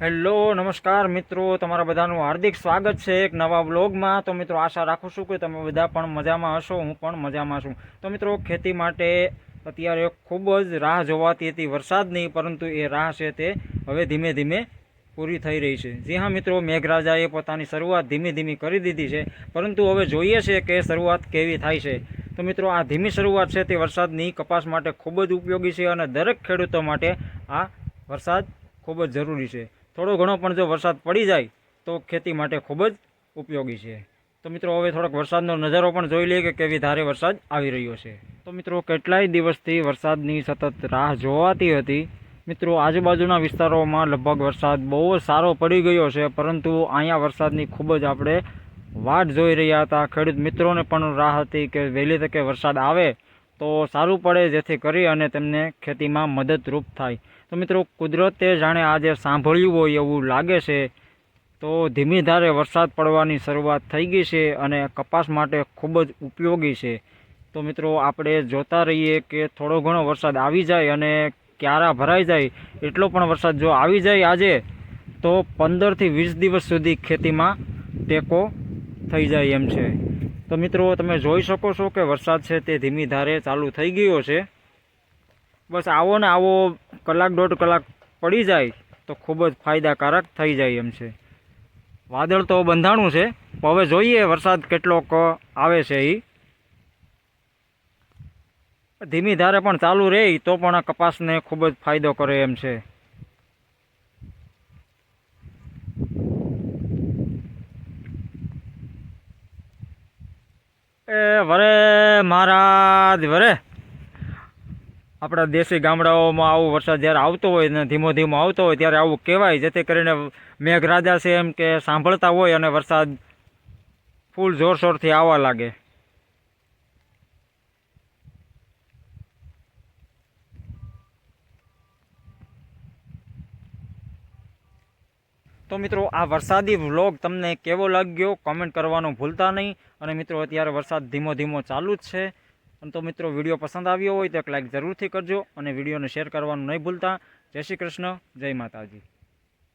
Hello, નમસ્કાર મિત્રો, તમારા બધાનું હાર્દિક સ્વાગત છે એક નવા વ્લોગમાં. તો મિત્રો, આશા રાખું છું કે તમે બધા પણ મજામાં હશો, હું પણ મજામાં છું. તો મિત્રો, ખેતી માટે અત્યારે ખૂબ જ રાહ જોવાતી હતી વરસાદની, પરંતુ એ રાહ છે તે હવે ધીમે ધીમે પૂરી થઈ રહી છે. જી હા મિત્રો, મેઘરાજાએ પોતાની શરૂઆત ધીમી ધીમી કરી દીધી છે, પરંતુ હવે જોઈએ છે કે શરૂઆત કેવી થાય છે. તો મિત્રો, આ ધીમી શરૂઆત છે તે વરસાદની કપાસ માટે ખૂબ જ ઉપયોગી છે અને દરેક ખેડૂતો માટે આ વરસાદ ખૂબ જ જરૂરી છે. થોડો ઘણો પણ જો વરસાદ પડી જાય, તો ખેતી માટે ખૂબ જ ઉપયોગી છે. તો મિત્રો, હવે થોડોક વરસાદનો નજારો પણ જોઈ લઈએ કે કેવી ધારે વરસાદ આવી રહ્યો છે. તો મિત્રો, કેટલાય દિવસથી વરસાદની સતત રાહ જોવાતી હતી. મિત્રો, આજુબાજુના વિસ્તારોમાં લગભગ વરસાદ બહુ જ સારો પડી ગયો છે, પરંતુ અહીંયા વરસાદની ખૂબ જ આપણે વાટ જોઈ રહ્યા હતા. ખેડૂત મિત્રોને પણ રાહ હતી કે વહેલી તકે વરસાદ આવે તો સારું પડે જેથી કરી અને તેમને ખેતીમાં મદદરૂપ થાય. તો મિત્રો, કુદરતે જાણે આજે સાંભળ્યું હોય એવું લાગે છે, તો ધીમી ધારે વરસાદ પડવાની શરૂઆત થઈ ગઈ છે અને કપાસ માટે ખૂબ જ ઉપયોગી છે. તો મિત્રો, આપણે જોતા રહીએ કે થોડો ઘણો વરસાદ આવી જાય અને ક્યારા ભરાઈ જાય. એટલો પણ વરસાદ જો આવી જાય આજે, તો પંદરથી વીસ દિવસ સુધી ખેતીમાં ટેકો થઈ જાય એમ છે. તો મિત્રો, તમે જોઈ શકો છો કે વરસાદ છે તે ધીમી ધારે ચાલુ થઈ ગયો છે. બસ આવો ને આવો કલાક દોઢ કલાક પડી જાય તો ખૂબ જ ફાયદાકારક થઈ જાય એમ છે. વાદળ તો બંધાણું છે હવે જોઈએ વરસાદ કેટલોક આવે છે એ ધીમી ધારે પણ ચાલુ રહે તો પણ કપાસને ખૂબ જ ફાયદો કરે એમ છે એ વરે મહારાજ, વરે. આપણા દેશી ગામડાઓમાં આવો વરસાદ જ્યારે આવતો હોય ને ધીમો ધીમો આવતો હોય ત્યારે આવું કહેવાય, જેથી કરીને મેઘરાજા છે એમ કે સાંભળતા હોય અને વરસાદ ફૂલ જોરશોરથી આવવા લાગે. તો મિત્રો, આ વરસાદી વ્લોગ તમને કેવો લાગ્યો? કોમેન્ટ કરવાનું ભૂલતા નહીં. અને મિત્રો, અત્યારે વરસાદ ધીમો ધીમો ચાલુ જ છે. અને તો મિત્રો, વીડિયો પસંદ આવ્યો હોય તો એક લાઇક જરૂરથી કરજો અને વિડીયોને શેર કરવાનું નહીં ભૂલતા. જય શ્રી કૃષ્ણ. જય માતાજી.